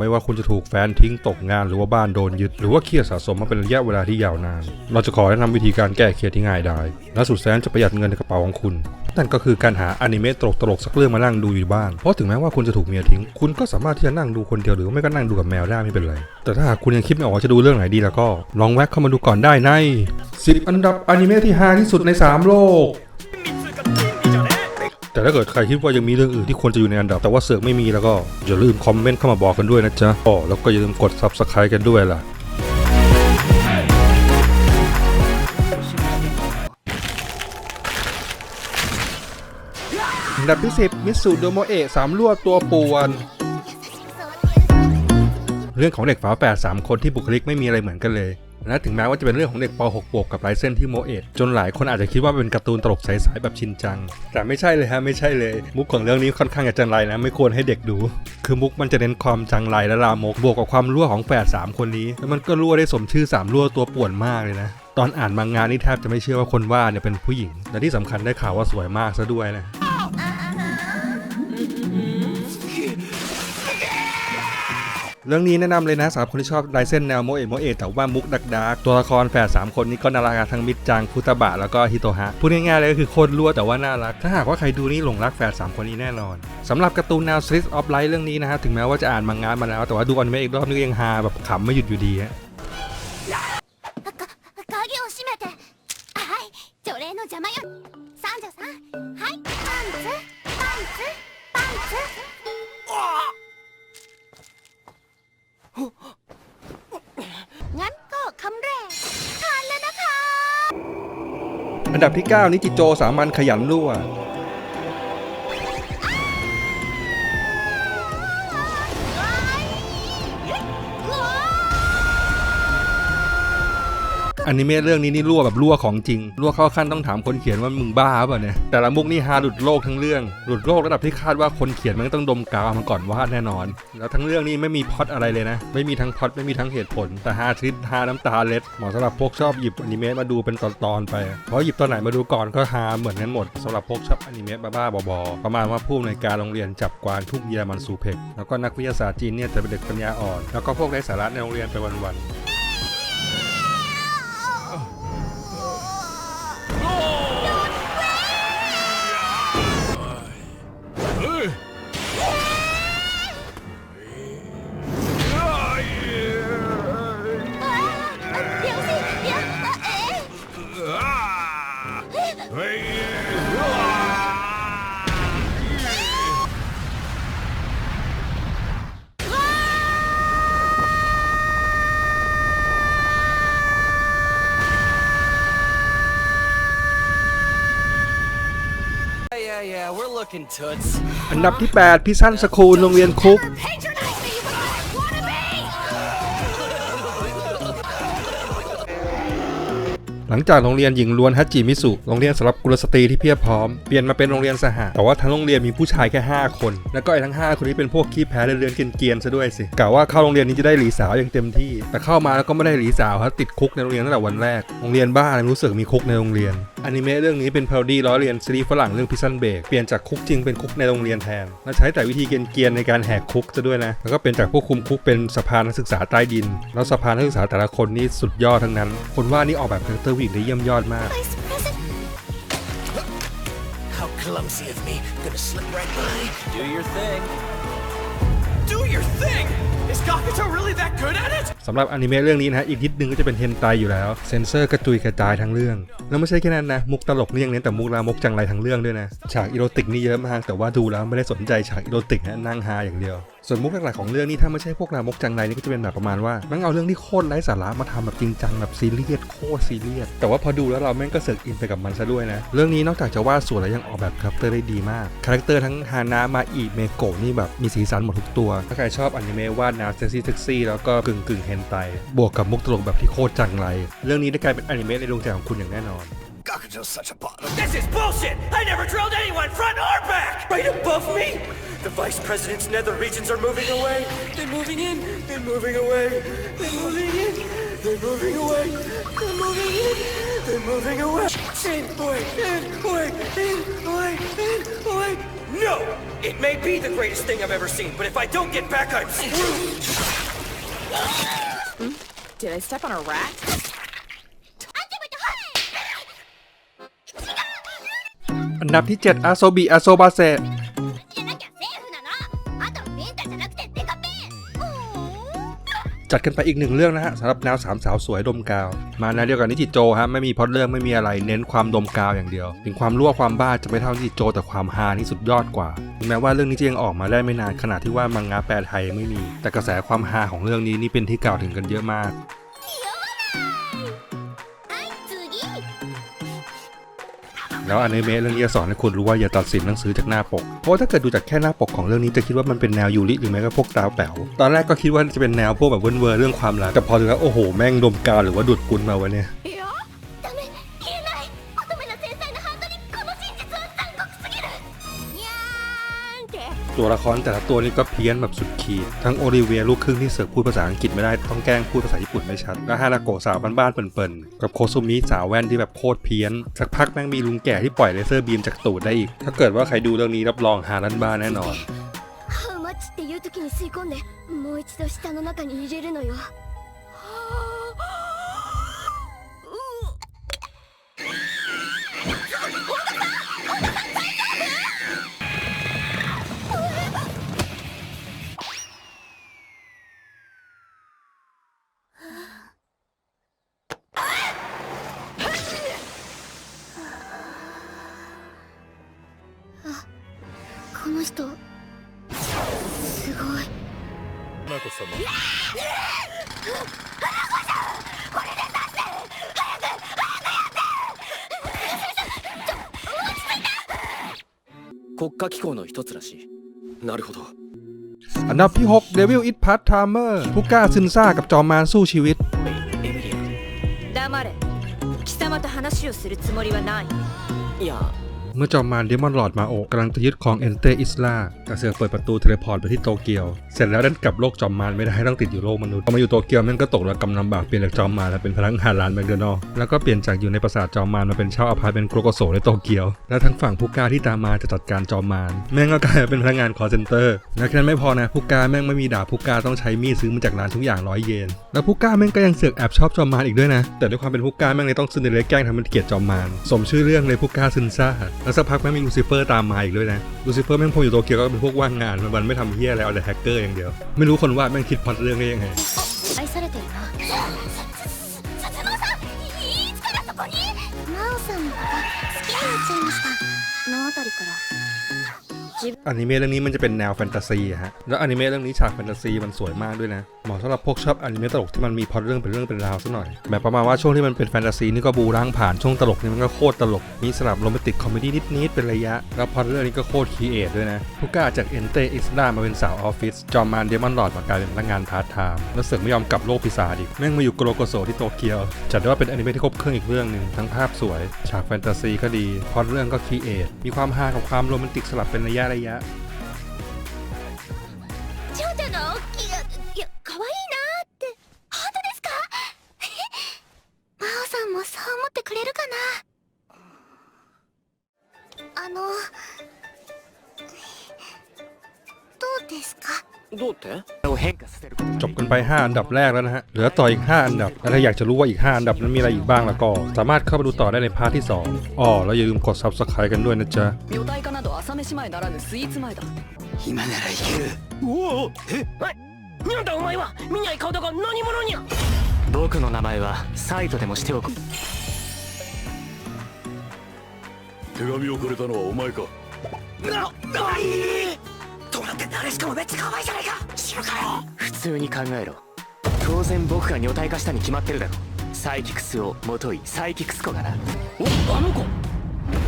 ไม่ว่าคุณจะถูกแฟนทิ้งตกงานหรือว่าบ้านโดนยึด หรือว่าเครียดสะสมมาเป็นระยะเวลาที่ยาวนาน เราจะขอแนะนำวิธีการแก้เครียดที่ง่ายดายและสุดแสนจะประหยัดเงินในกระเป๋าของคุณนั่นก็คือการหาอนิเมะตลกๆสักเรื่องมานั่งดูอยู่บ้าน เพราะถึงแม้ว่าคุณจะถูกเมียทิ้ง คุณก็สามารถที่จะนั่งดูคนเดียวหรือไม่ก็นั่งดูกับแมวได้ไม่เป็นไร แต่ถ้าหากคุณยังคิดไม่ออกจะดูเรื่องไหนดีแล้วก็ ลองแวะเข้ามาดูก่อนได้ใน 10 อันดับอนิเมะที่ฮาที่สุดใน 3 โลก แต่ถ้าเกิดใครคิดว่ายังมีเรื่องอื่นที่ควรจะอยู่ในอันดับ แต่ว่าเสือกไม่มีแล้วก็อย่าลืมคอมเมนต์เข้ามาบอกกันด้วยนะจ๊ะอ๋อแล้วก็อย่าลืมกด subscribe กันด้วยล่ะอันดับที่ 10 มิสุโดโมเอะสามลวดตัวป่วน เรื่องของเด็กฝาแฝด3คนที่บุคลิกไม่มีอะไรเหมือนกันเลย และถึงแม้ว่าจะเป็นเรื่องของเด็กป .6 บวกกับลายเส้นที่โมเอะจนหลายคนอาจจะคิดว่าเป็นการ์ตูนตลกใสๆแบบชินจัง แต่ไม่ใช่เลยฮะไม่ใช่เลย มุกของเรื่องนี้ค่อนข้างจะจังไรนะไม่ควรให้เด็กดู คือมุกมันจะเน้นความจังไรและลามกบวกกับความรั่วของแฝดสามคนนี้แล้วมันก็รั่วได้สมชื่อสามรั่วตัวป่วนมากเลยนะตอนอ่านมังงานนี่แทบจะไม่เชื่อว่าคนวาดเนี่ยเป็นผู้หญิง และที่สำคัญได้ข่าวว่าสวยมากซะด้วยนะ เรื่องนี้แนะนำเลยนะสำหรับคนที่ชอบลายเส้นแนวโมเอะโมเอะแต่ว่ามุกดักดักตัวละครแฝดสามคนนี้ก็น่ารักทั้งมิดจังฟุตบะแล้วก็ฮิโตฮะพูดง่ายๆเลยก็คือโคตรรั่วแต่ว่าน่ารัก ถ้าหากว่าใครดูนี่หลงรักแฝดสามคนนี้แน่นอนสำหรับการ์ตูนแนว Slice of Light เรื่องนี้นะฮะถึงแม้ว่าจะอ่านมังงะมาแล้ว แต่ว่าดูอนิเมะอีกรอบนึงยังฮาแบบขำไม่หยุดอยู่ดีฮะ อันดับที่ 9 นิจิโจสามัญขยันรั่ว อนิเมะเรื่องนี้นี่รั่วแบบรั่วของจริงรั่วเข้าขั้นต้องถามคนเขียนว่ามึงบ้าเปล่าเนี่ยแต่ละมุกนี่ฮาหลุดโลกทั้งเรื่อง หลุดโลกระดับที่คาดว่าคนเขียนมันต้องดมกาวมาก่อนวาดแน่นอน แล้วทั้งเรื่องนี้ไม่มีพอตอะไรเลยนะ ไม่มีทั้งพอตไม่มีทั้งเหตุผล แต่ฮาทริปฮาน้ำตาเล็ดเหมาะสำหรับพวกชอบหยิบอนิเมะมาดูเป็นตอนๆไปเพราะหยิบตอนไหนมาดูก่อนก็ฮาเหมือนกันหมดสำหรับพวกชอบอนิเมะบ้าๆบอๆประมาณว่าผู้ในการโรงเรียนจับกวางทุกเยอรมันซูเพกแล้วก็นักวิทยาศาสตร์จีนเนี่ยจะเป็นเด็กปัญญาอ่อน แล้วก็พวกไร้สาระในโรงเรียนไปวันๆ อันดับที่ 8 พิซันสคูลโรงเรียนคุก หลังจากโรงเรียนหญิงล้วนฮัจจิมิสุ โรงเรียนสำหรับกุลสตรีที่เพียบพร้อม เปลี่ยนมาเป็นโรงเรียนสหะแต่ว่าทั้งโรงเรียนมีผู้ชายแค่ 5 คน แล้วก็ไอ้ทั้ง 5 คนนี้เป็นพวกขี้แพ้เรือนเกรียนๆซะด้วยสิกะว่าเข้าโรงเรียนนี้จะได้หลีสาวอย่างเต็มที่ แต่เข้ามาแล้วก็ไม่ได้หลีสาวครับติดคุกในโรงเรียนตั้งแต่วันแรก โรงเรียนบ้าอะไรรู้สึกมีคุกในโรงเรียน อนิเมะเรื่องนี้เป็นพาโรดี้ล้อเลียนซีรีส์ฝรั่งเรื่องพิซันเบกเปลี่ยนจากคุกจริงเป็นคุกในโรงเรียนแทน และใช้แต่วิธีเกรียนๆในการแหกคุกซะด้วยนะ แล้วก็เป็นจากผู้คุมคุกเป็นสภานักศึกษาใต้ดิน แล้วสภานักศึกษาแต่ละคนนี่สุดยอดทั้งนั้น คนว่านี่ออกแบบคาแรคเตอร์ผู้หญิงได้เยี่ยมยอดมาก vice president How clumsy of me. Gonna slip right by. Do your thing. Do your thing? สำหรับอนิเมะเรื่องนี้นะฮะอีกนิดนึงก็จะเป็นเฮนไตอยู่แล้วเซนเซอร์กระจุยกระจายทั้งเรื่อง แล้วไม่ใช่แค่นั้นนะมุกตลกนี่ยังเน้นแต่มุกลามกจังไรทั้งเรื่องด้วยนะฉากอีโรติกนี่เยอะมากแต่ว่าดูแล้วไม่ได้สนใจฉากอีโรติกนะนั่งฮาอย่างเดียว ส่วนมุกหลักๆของเรื่องนี้ถ้าไม่ใช่พวกลามกจังไรนี่ก็จะเป็นแบบประมาณว่าแม่งเอาเรื่องที่โคตรไร้สาระมาทำแบบจริงจังแบบซีเรียสโคตรซีเรียสแต่ว่าพอดูแล้วเราแม่งก็เสือกอินไปกับมันซะด้วยนะเรื่องนี้นอกจากจะวาดสวยแล้วยังออกแบบคาแรคเตอร์ได้ดีมากคาแรคเตอร์ทั้งฮานามาอิเมโกะนี่แบบมีสีสันหมดทุกตัวถ้าใครชอบอนิเมะวาดแนวเซ็กซี่เซ็กซี่แล้วก็กึ่งกึ่งเฮนไตบวกกับมุกตลกแบบที่โคตรจังไร เรื่องนี้ได้กลายเป็นอนิเมะในดวงใจของคุณอย่างแน่นอน Gakuto's such a bottom. This is bullshit! I never drilled anyone front or back! Right above me? The vice president's nether regions are moving away. They're moving in. They're moving away. They're moving in. They're moving away. They're moving in. They're moving away. In, away, in, away, in, away, in, away. go! It may be the greatest thing I've ever seen, but if I don't get back, I'm screwed! Did I step on a rat? อันดับที่ 7 อาโซบีอาโซบาเซะจัดกันไปอีกหนึ่งเรื่องนะฮะสำหรับแนวสามสาวสวยดมกาว มาแนวเดียวกันนิจิโจฮะไม่มีพอดเรื่องไม่มีอะไรเน้นความดมกาวอย่างเดียว ถึงความรั่วความบ้าจะไม่เท่านิจิโจแต่ความฮานี่สุดยอดกว่าแม้ว่าเรื่องนี้จะยังออกมาได้ไม่นานขนาดที่ว่ามังงะแปลไทยไม่มี แต่กระแสความฮาของเรื่องนี้นี่เป็นที่กล่าวถึงกันเยอะมาก แล้วอนิเมะเรื่องนี้จะสอนให้คุณรู้ว่าอย่าตัดสินหนังสือจากหน้าปก เพราะถ้าเกิดดูจากแค่หน้าปกของเรื่องนี้จะคิดว่ามันเป็นแนวยูริหรือแม้ก็พวกดาวแป๋วตอนแรกก็คิดว่าจะเป็นแนวพวกแบบเวิร์นเวอร์เรื่องความรักแต่พอดูแล้วโอ้โหแม่งดมกาวหรือว่าดูดกุลมาวะเนี่ย ตัวละครแต่ละตัวนี่ก็เพี้ยนแบบสุดขีด ทั้งโอลิเวียลูกครึ่งที่เสือกพูดภาษาอังกฤษไม่ได้ต้องแกล้งพูดภาษาญี่ปุ่นไม่ชัด แล้วฮานาโกะสาวบ้านๆเปิ่นๆ กับโคซุมิสาวแว่นที่แบบโคตรเพี้ยน สักพักแม่งมีลุงแก่ที่ปล่อยเลเซอร์บีมจากตูดได้อีก ถ้าเกิดว่าใครดูเรื่องนี้รับรองหาลันบ้านแน่นอน ハウマッチっていう時に吸い込んでもう一度舌の中に入れるのよあ 国家機構の一つらしいなるほど。 อันดับที่ 6 Devil It Part Timer ผู้กล้าซึนซ่ากับจอมมารสู้ชีวิต エミリ黙れ貴様と話をするつもりはないアいや เมื่อจอมมารเดมอนหลอดมาโอกำลังจะยึดครองเอนเตอิสลาแต่เสือกเปิดประตูเทเลพอร์ตไปที่โตเกียว เสร็จแล้วดันกลับโลกจอมมารไม่ได้ให้ต้องติดอยู่โลกมนุษย์พอมาอยู่โตเกียวม่งก็ตกระกำลำบากเปลี่ยนจากจอมมารมาเป็นพนักงานร้านแมคโดนัลล์แล้วก็เปลี่ยนจากอยู่ในปราสาทจอมมารมาเป็นเช่าอพาร์ตเป็นโกโกโซในโตเกียว และทั้งฝั่งผู้กล้าที่ตามมาจะจัดการจอมมารแม่งก็กลายเป็นพนักงานคอร์เซนเตอร์และแค่นั้นไม่พอนะผู้กล้าแม่งไม่มีดาบผู้กล้าต้องใช้มีดซื้อมาจากร้านทุกอย่างร้อยเยนแล้วผู้กล้าแม่งก็ยังเสือกแอบชอบจอมมารอีกด้วยนะแต่ด้วยความเป็นผู้กล้าแม่งเลยต้องซึนเดเลแกล้งทำเป็นเกลียดจอมมารสมชื่อเรื่องเลยผู้กล้าซึนซ่าแล้วสักพักแม่งมีลูซิเฟอร์ตามมาอีกด้วยนะลูซิเฟอร์แม่งพออยู่โตเกียวก็เป็นพวกว่างงานวันๆไม่ทำเฮียอะไรเอาแต่แฮกเกอร์อย่างเดียว ไม่รู้คนวาดแม่งคิดพล็อตเรื่องได้ยังไง 愛されてるなさつまさんいつからそこに真央さんのこと好きになっちゃいましたこの辺りから自分 อนิเมะเรื่องนี้มันจะเป็นแนวแฟนตาซีฮะ แล้วอนิเมะเรื่องนี้ฉากแฟนตาซีมันสวยมากด้วยนะ เหมาะสำหรับพวกชอบอนิเมะตลกที่มันมีพล็อตเรื่องเป็นเรื่องเป็นราวซะหน่อย แบบประมาณว่าช่วงที่มันเป็นแฟนตาซีนี่ก็บูร่างผ่านช่วงตลกนี่มันก็โคตรตลก มีสลับโรแมนติกคอมเมดี้นิดๆเป็นระยะ แล้วพล็อตเรื่องนี้ก็โคตรคีเอทด้วยนะผู้กล้าจากเอนเตอิสดามาเป็นสาวออฟฟิศ จอมมารเดมอนหลอดมากลายเป็นพนักงานพาร์ทไทม์ แล้วเสือกไม่ยอมกลับโลกปีศาจอีกแม่งมาอยู่โกโลโกโซที่โตเกียว จัดได้ว่าเป็นอนิเมะที่ครบเครื่องอีกเรื่องหนึ่งทั้งภาพสวย ฉากแฟนตาซีก็ดีพล็อตเรื่องก็คีเอทมีความฮากับความโรแมนติกสลับเป็นระยะからいやちゃんの大きいいや可愛いなって。本当ですか？真央さんもそう思ってくれるかな？あのどうですか？どうって？ を変化させることが จบกันไป 5 อันดับแรกแล้วนะฮะ เหลือต่ออีก 5 อันดับ และถ้าอยากจะรู้ว่าอีก 5 อันดับนั้นมีอะไรอีกบ้างแล้วก็ สามารถเข้าไปดูต่อได้ในพาร์ทที่ 2อ้อแล้วอย่าลืมกด Subscribe กันด้วยนะจ๊ะ 女体化など朝飯前ならぬスイーツ前だ今ならいけるおおえなんだお前は見ない顔だが何者にゃ僕の名前はサイトでもしておく手紙をくれたのはお前かな、ないどうなってんだあれしかもめっちゃ可愛いじゃないか知るかよ 普通に考えろ。当然僕が女体化したに決まってるだろ。サイキクスをもといサイキクス子がな。お、あの子